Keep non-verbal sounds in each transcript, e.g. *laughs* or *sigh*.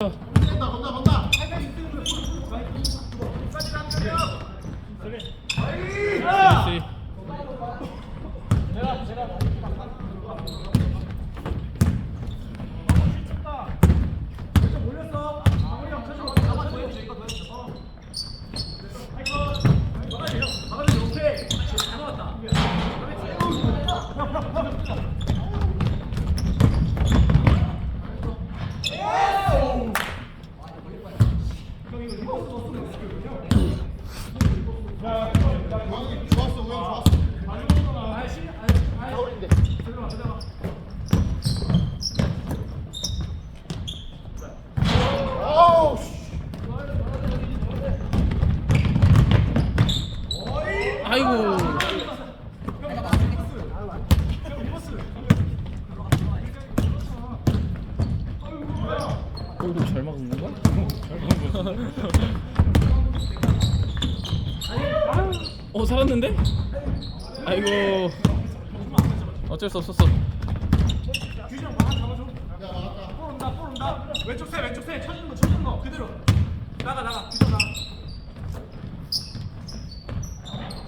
나이스. 좋았어, 우영 좋았어. 아우, 씨. 아이고. 골도 잘 막은 건가? 어 살았는데? 아이고. 어쩔 수 없었어. 왼쪽 세 왼쪽 세 쳐주는 거 쳐주는 거 그대로 나가 나가 뒤로 나가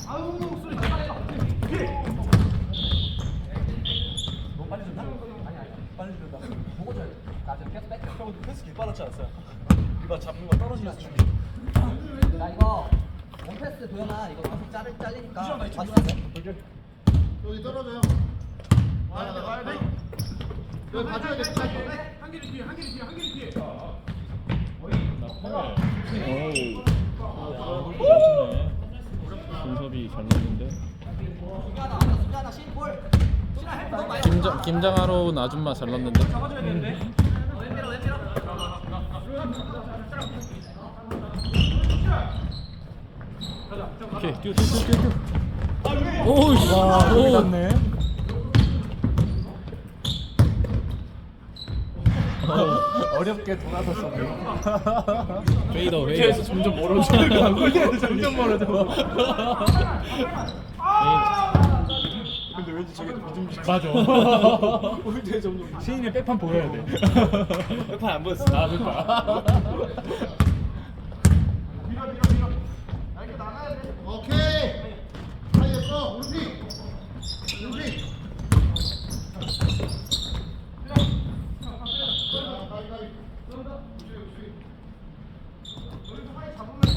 아우 소리 나가 너무 빨리 줬나? 아니 아니 빨리 줬다 보고 줘야 나 지금 형 패스 길 빨았지 않았어요? 이거 잡는 거 떨어지면서 준비 나 이거 원패스 도현아 이거 계속 자를 잘리니까 봐주면 돼? 여기 떨어져요. 와야 돼, 와야 돼. 여기 봐줘야 돼, 끝까지. 한 개를 뒤에 한 개를 뒤에 한 개를 뒤에 오우. 김섭이 잘 넣는데. 수비하나 왔다 수비하나 신볼 신아 헬프 너무 많이 김장 김장하러 아줌마 잘 넣는데. 잡아줘야 되는데 오케이 뛰어 뛰어 뛰어 뛰어. 오우 씨. 와, 여기 오. 났네. *laughs* 어렵게 돌아섰어. 페이더 페이더. 점점 멀어져. *laughs* 점점 멀어져. 근데 왠지 저게 믿음직. 맞아. *laughs* 근데 점점 시인의 백판 보여야 돼. *laughs* 백판 안 보였어. 아, 백판. 오케이. 사이에 써, 우리. 우리.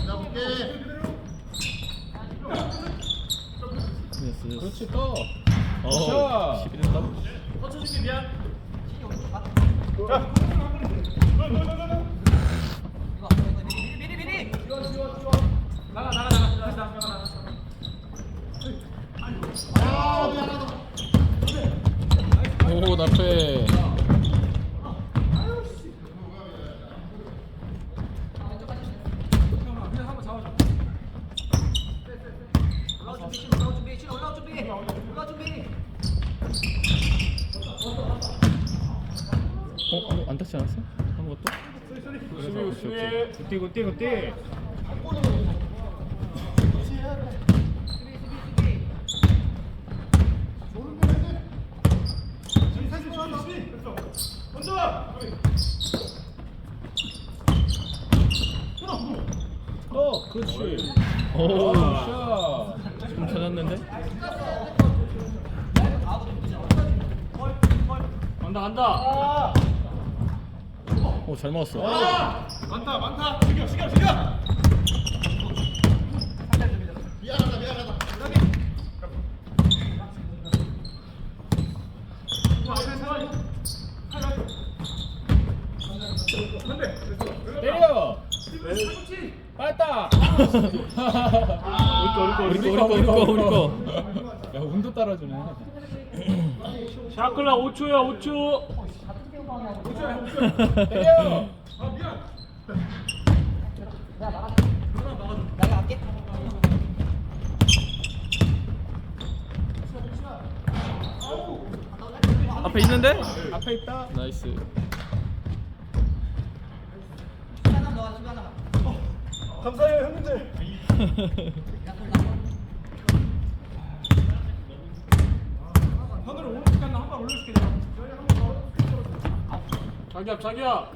잡을게. 그렇지 또. 어. 11일 남. 터쳐줄게 미안 이거 미리 미리 나가 나가 나가 나가 나가 나가 아, 미안하다. 오신 올라올 준비 올라올 준비 닿지 않았어? 한 것도? 그래서 오케이 오케이. 굿띠 굿띠 굿띠. 어, 그렇지. 오. 샷. 좀 찾았는데? 간다 간다. 오 잘 먹었어. 많다 많다 죽여 죽여 죽여 미안하다, 미안하다. 때려. 빨다. 우리 거 우리 거 우리 거 우리 거. 야 운도 따라주네. 샤클라 5초야 5초 때려. 내가 갈게 앞에 있는데? 앞에 있다. 나이스. 감사해요 형님들 *laughs* 하늘을 오른쪽 갔나 한발 올려줄게 내가 자기야 자기야.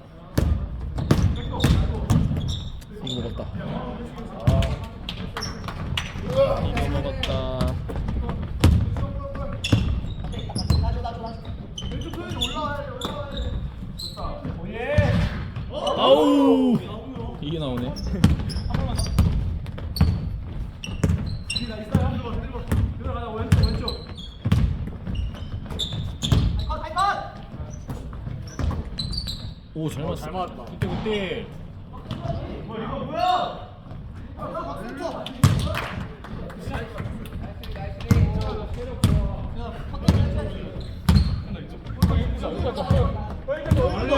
이거 먹었다. 이거 먹었다. 아우 이게 나오네. 오, 잘 맞았어. 잘 맞았다. 그때 그때.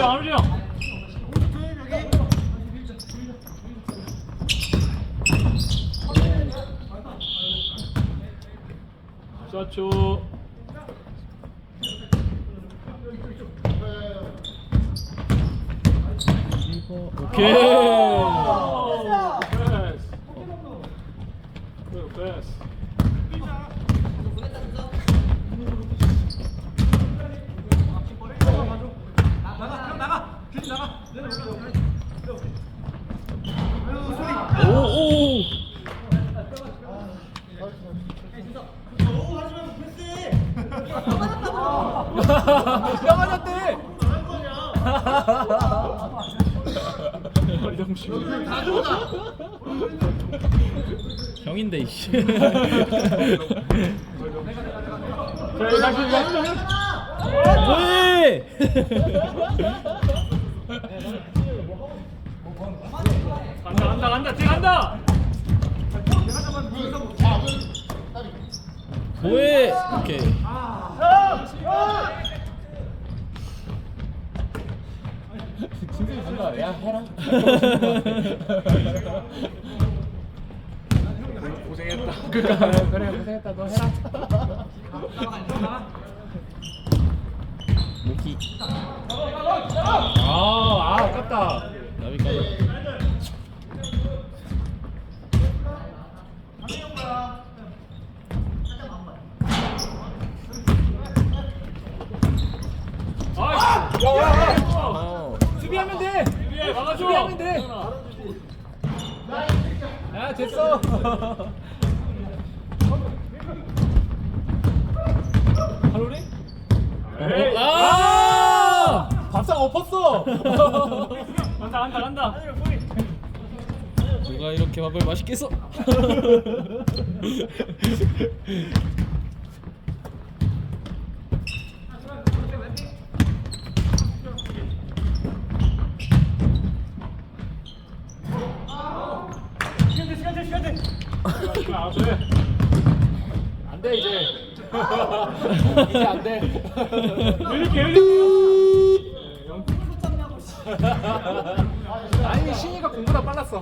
아르지 아르지. 샤초. 오케이. 패스. 패스. 정신. 형인데 이씨. 뭐해? 간다 간다 간다 뒤 간다. 뭐해? 오케이. 뭔가 야 해라. 고생했다. 그러니까 그래 고생했다. 너 해라. 모키. 아, 아 아깝다. 나비 까비. 아, 야, 야, 야. 어. 수비하면 돼. 수비해, 막아줘. 수비하면 돼. 야, 됐어. *laughs* 할로리? 에이. 아! 밥상 엎었어. *laughs* 간다, 간다, 간다. 누가 이렇게 밥을 맛있게 써? *laughs* 안 돼, 이제. *laughs* 이제 안 돼. 이렇게, 이렇게. 아니, 신이가 공보다 빨랐어.